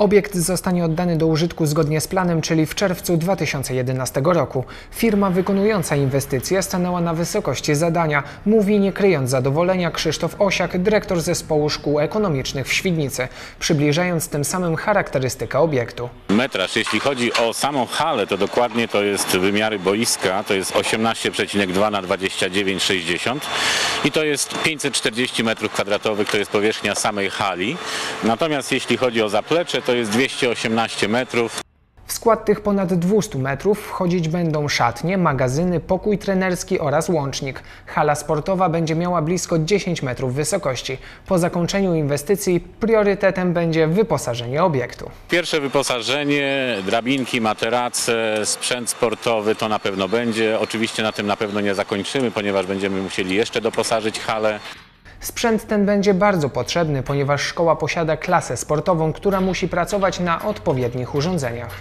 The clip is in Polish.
Obiekt zostanie oddany do użytku zgodnie z planem, czyli w czerwcu 2011 roku. Firma wykonująca inwestycje stanęła na wysokości zadania, mówi nie kryjąc zadowolenia Krzysztof Osiak, dyrektor zespołu szkół ekonomicznych w Świdnicy, przybliżając tym samym charakterystykę obiektu. metraż. Jeśli chodzi o samą halę, to dokładnie to jest wymiary boiska, to jest 18,2 na 29,60 i to jest 540 m2, to jest powierzchnia samej hali. Natomiast jeśli chodzi o zaplecze, to jest 218 metrów. W skład tych ponad 200 metrów wchodzić będą szatnie, magazyny, pokój trenerski oraz łącznik. Hala sportowa będzie miała blisko 10 metrów wysokości. Po zakończeniu inwestycji priorytetem będzie wyposażenie obiektu. Pierwsze wyposażenie, drabinki, materace, sprzęt sportowy to na pewno będzie. Oczywiście na tym na pewno nie zakończymy, ponieważ będziemy musieli jeszcze doposażyć halę. Sprzęt ten będzie bardzo potrzebny, ponieważ szkoła posiada klasę sportową, która musi pracować na odpowiednich urządzeniach.